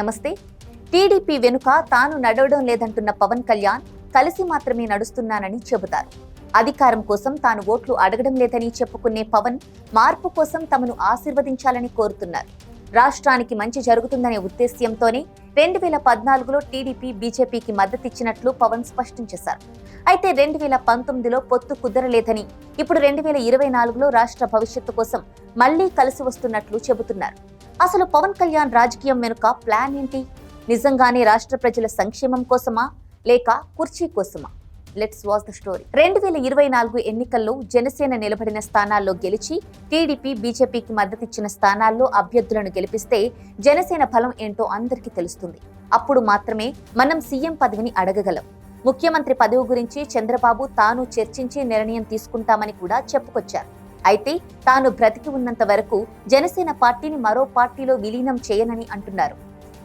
నమస్తే. టీడీపీ వెనుక తాను నడవడం లేదంటున్న పవన్ కళ్యాణ్ కలిసి మాత్రమే నడుస్తున్నానని చెబుతారు. అధికారం కోసం తాను ఓట్లు అడగడం లేదని చెప్పుకునే పవన్ మార్పు కోసం తమను ఆశీర్వదించాలని కోరుతున్నారు. రాష్ట్రానికి మంచి జరుగుతుందనే ఉద్దేశ్యంతోనే రెండు వేల పద్నాలుగులో టీడీపీ బీజేపీకి మద్దతిచ్చినట్లు పవన్ స్పష్టం చేశారు. అయితే రెండు వేల పంతొమ్మిదిలో పొత్తు కుదరలేదని ఇప్పుడు రెండు వేల ఇరవై నాలుగులో రాష్ట్ర భవిష్యత్తు కోసం మళ్ళీ కలిసి వస్తున్నట్లు చెబుతున్నారు. అసలు పవన్ కళ్యాణ్ రాజకీయం వెనుక ప్లాన్ ఏంటి? నిజంగానే రాష్ట్ర ప్రజల సంక్షేమం కోసమా? లేక కుర్చీ కోసమా? లెట్స్ వాచ్ ద స్టోరీ రెండు వేల ఇరవై నాలుగు ఎన్నికల్లో జనసేన నిలబడిన స్థానాల్లో గెలిచి టీడీపీ బీజేపీకి మద్దతిచ్చిన స్థానాల్లో అభ్యర్థులను గెలిపిస్తే జనసేన ఫలం ఏంటో అందరికీ తెలుస్తుంది. అప్పుడు మాత్రమే మనం సీఎం పదవిని అడగగలం. ముఖ్యమంత్రి పదవి గురించి చంద్రబాబు తాను చర్చించి నిర్ణయం తీసుకుంటామని కూడా చెప్పుకొచ్చారు. అయితే తాను బ్రతికి ఉన్నంత వరకు జనసేన పార్టీని మరో పార్టీలో విలీనం చేయనని అంటున్నారు.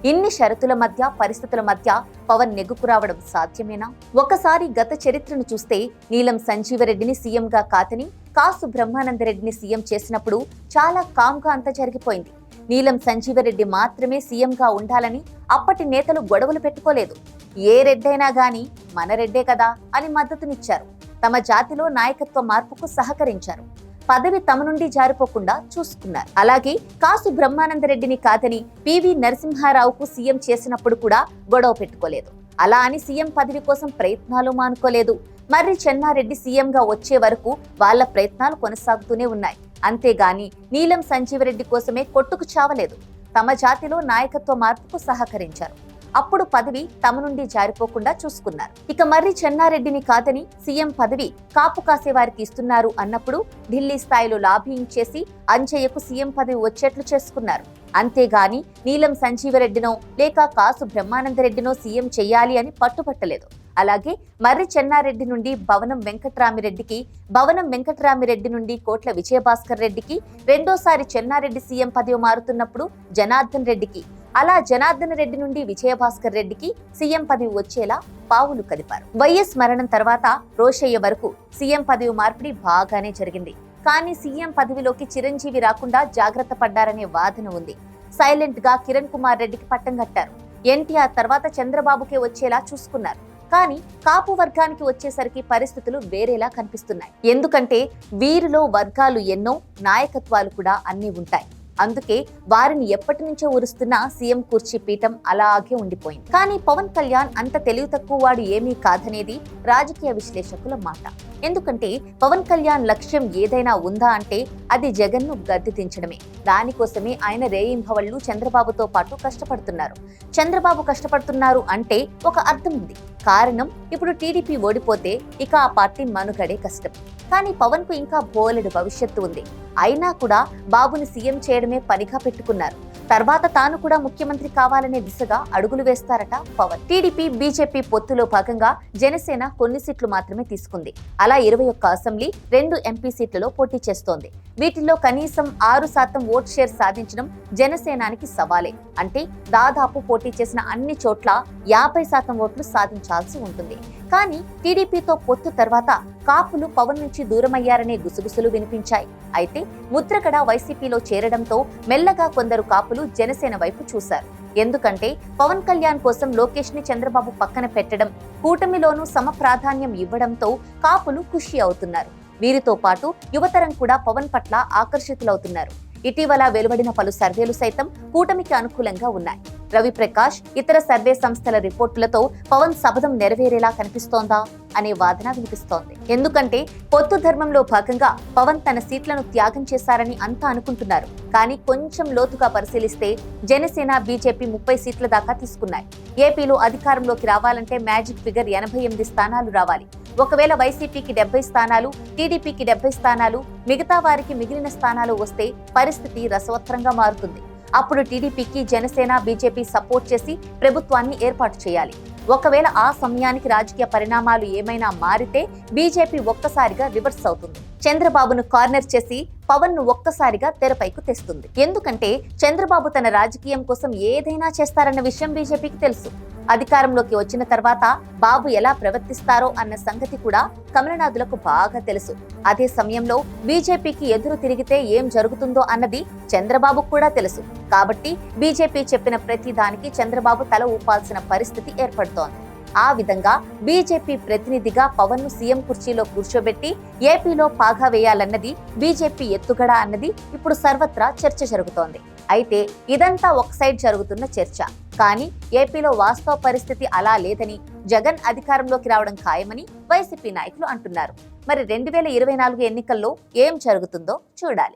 ఇన్ని షరతుల మధ్య పరిస్థితుల మధ్య పవన్ నెగ్గుకు రావడం సాధ్యమేనా? ఒకసారి గత చరిత్రను చూస్తే నీలం సంజీవరెడ్డిని సీఎంగా కాతని కాసు బ్రహ్మానందరెడ్డిని సీఎం చేసినప్పుడు చాలా కామ్గా అంత జరిగిపోయింది. నీలం సంజీవరెడ్డి మాత్రమే సీఎంగా ఉండాలని అప్పటి నేతలు గొడవలు పెట్టుకోలేదు. ఏ రెడ్డైనా గాని మన రెడ్డే కదా అని మద్దతునిచ్చారు. తమ జాతిలో నాయకత్వ మార్పుకు సహకరించారు. పదవి తమ నుండి జారిపోకుండా చూసుకున్నారు. అలాగే కాసు బ్రహ్మానందరెడ్డిని కాదని పివి నరసింహారావుకు సీఎం చేసినప్పుడు కూడా గొడవ పెట్టుకోలేదు. అలా అని సీఎం పదవి కోసం ప్రయత్నాలు మానుకోలేదు. మర్రి చెన్నారెడ్డి సీఎంగా వచ్చే వరకు వాళ్ళ ప్రయత్నాలు కొనసాగుతూనే ఉన్నాయి. అంతేగాని నీలం సంజీవరెడ్డి కోసమే కొట్టుకు చావలేదు. తమ జాతిలో నాయకత్వ మార్పుకు సహకరించారు. అప్పుడు పదవి తమ నుండి జారిపోకుండా చూసుకున్నారు. ఇక మర్రి చెన్నారెడ్డిని కాదని సీఎం పదవి కాపు కాసే వారికి ఇస్తున్నారు అన్నప్పుడు ఢిల్లీ స్థాయిలో లాబింగ్ చేసి అంజయ్యకు సీఎం పదవి వచ్చేట్లు చేసుకున్నారు. అంతేగాని నీలం సంజీవరెడ్డినో లేక కాసు బ్రహ్మానందరెడ్డినో సీఎం చేయాలి అని పట్టుపట్టలేదు అలాగే మర్రి చెన్నారెడ్డి నుండి భవనం వెంకట్రామిరెడ్డికి భవనం వెంకట్రామిరెడ్డి నుండి కోట్ల విజయభాస్కర్ రెడ్డికి రెండోసారి చెన్నారెడ్డి సీఎం పదవి మారుతున్నప్పుడు జనార్దన్ రెడ్డికి అలా జనార్దన్ రెడ్డి నుండి విజయభాస్కర్ రెడ్డికి సీఎం పదవి వచ్చేలా పావులు కదిపారు. వైఎస్ మరణం తర్వాత రోషయ్య వరకు సీఎం పదవి మార్పిడి బాగానే జరిగింది. కానీ సీఎం పదవిలోకి చిరంజీవి రాకుండా జాగ్రత్త పడ్డారనే వాదన ఉంది. సైలెంట్గా కిరణ్ కుమార్ రెడ్డికి పట్టం కట్టారు. ఎన్టీఆర్ తర్వాత చంద్రబాబుకే వచ్చేలా చూసుకున్నారు. కానీ కాపు వర్గానికి వచ్చేసరికి పరిస్థితులు వేరేలా కనిపిస్తున్నాయి. ఎందుకంటే వీరిలో వర్గాలు ఎన్నో నాయకత్వాలు కూడా అన్నీ ఉంటాయి. అందుకే వారిని ఎప్పటి నుంచో ఉరుస్తున్న సీఎం కుర్చీ పీఠం అలాగే ఉండిపోయింది. కానీ పవన్ కళ్యాణ్ అంత తెలివి తక్కువ వాడు ఏమీ కాదనేది రాజకీయ విశ్లేషకుల మాట. ఎందుకంటే పవన్ కళ్యాణ్ లక్ష్యం ఏదైనా ఉందా అంటే అది జగన్ను గద్దె దించడమే. దానికోసమే ఆయన రేయింభవళ్ళు చంద్రబాబుతో పాటు కష్టపడుతున్నారు. చంద్రబాబు కష్టపడుతున్నారు అంటే ఒక అర్థం ఉంది. కారణం ఇప్పుడు టీడీపీ ఓడిపోతే ఇక ఆ పార్టీ మనుగడే కష్టం. కానీ పవన్కు ఇంకా బోలెడు భవిష్యత్తు ఉంది. అయినా కూడా బాబుని సీఎం చేయడమే పనిగా పెట్టుకున్నారు. తర్వాత తాను కూడా ముఖ్యమంత్రి కావాలనే దిశగా అడుగులు వేస్తారట పవన్. టీడీపీ బీజేపీ పొత్తులో భాగంగా జనసేన కొన్ని సీట్లు మాత్రమే తీసుకుంది. అలా ఇరవై ఒక్క అసెంబ్లీ రెండు ఎంపీ సీట్లలో పోటీ చేస్తోంది. వీటిల్లో కనీసం ఆరు శాతం ఓట్ షేర్ సాధించడం జనసేనానికి సవాలే. అంటే దాదాపు పోటీ చేసిన అన్ని చోట్ల యాభై శాతం ఓట్లు సాధించాల్సి ఉంటుంది. కానీ టీడీపీతో పొత్తు తర్వాత కాపులు పవన్ నుంచి దూరమయ్యారనే గుసగుసలు వినిపించాయి. అయితే ముద్రగడ వైసీపీలో చేరడంతో మెల్లగా కొందరు కాపులు జనసేన వైపు చూశారు. ఎందుకంటే పవన్ కళ్యాణ్ కోసం లోకేష్ని చంద్రబాబు పక్కన పెట్టడం కూటమిలోనూ సమ ప్రాధాన్యం ఇవ్వడంతో కాపులు ఖుషి అవుతున్నారు. వీరితో పాటు యువతరం కూడా పవన్ పట్ల ఆకర్షితులవుతున్నారు. ఇటీవల వెలువడిన పలు సర్వేలు సైతం కూటమికి అనుకూలంగా ఉన్నాయి. రవిప్రకాష్ ఇతర సర్వే సంస్థల రిపోర్టులతో పవన్ శపథం నెరవేరేలా కనిపిస్తోందా అనే వాదన వినిపిస్తోంది. ఎందుకంటే పొత్తు ధర్మంలో భాగంగా పవన్ తన సీట్లను త్యాగం చేశారని అంతా అనుకుంటున్నారు. కానీ కొంచెం లోతుగా పరిశీలిస్తే జనసేన బీజేపీ ముప్పై సీట్ల దాకా తీసుకున్నాయి. ఏపీలో అధికారంలోకి రావాలంటే మ్యాజిక్ ఫిగర్ ఎనభై ఎనిమిది స్థానాలు రావాలి. ఒకవేళ వైసీపీకి డెబ్బై స్థానాలు టీడీపీకి డెబ్బై స్థానాలు మిగతా వారికి మిగిలిన స్థానాలు వస్తే పరిస్థితి రసవత్రంగా మారుతుంది. అప్పుడు టీడీపీకి జనసేన బీజేపీ సపోర్ట్ చేసి ప్రభుత్వాన్ని ఏర్పాటు చేయాలి. ఒకవేళ ఆ సమయానికి రాజకీయ పరిణామాలు ఏమైనా మారితే బీజేపీ ఒక్కసారిగా రివర్స్ అవుతుంది. చంద్రబాబును కార్నర్ చేసి పవన్ను ఒక్కసారిగా తెరపైకి తెస్తుంది. ఎందుకంటే చంద్రబాబు తన రాజకీయం కోసం ఏదైనా చేస్తారన్న విషయం బీజేపీకి తెలుసు. అధికారంలోకి వచ్చిన తర్వాత బాబు ఎలా ప్రవర్తిస్తారో అన్న సంగతి కూడా కమలనాథులకు బాగా తెలుసు. అదే సమయంలో బీజేపీకి ఎదురు తిరిగితే ఏం జరుగుతుందో అన్నది చంద్రబాబుకు కూడా తెలుసు. కాబట్టి బీజేపీ చెప్పిన ప్రతి దానికి చంద్రబాబు తల ఊపాల్సిన పరిస్థితి ఏర్పడుతోంది. ఆ విధంగా బీజేపీ ప్రతినిధిగా పవన్ను సీఎం కుర్చీలో కూర్చోబెట్టి ఏపీలో పాగా వేయాలన్నది బీజేపీ ఎత్తుగడ అన్నది ఇప్పుడు సర్వత్రా చర్చ జరుగుతోంది. అయితే ఇదంతా ఒక సైడ్ జరుగుతున్న చర్చ. కానీ ఏపీలో వాస్తవ పరిస్థితి అలా లేదని జగన్ అధికారంలోకి రావడం ఖాయమని వైసీపీ నాయకులు అంటున్నారు. మరి రెండు వేల ఇరవై నాలుగు ఎన్నికల్లో ఏం జరుగుతుందో చూడాలి.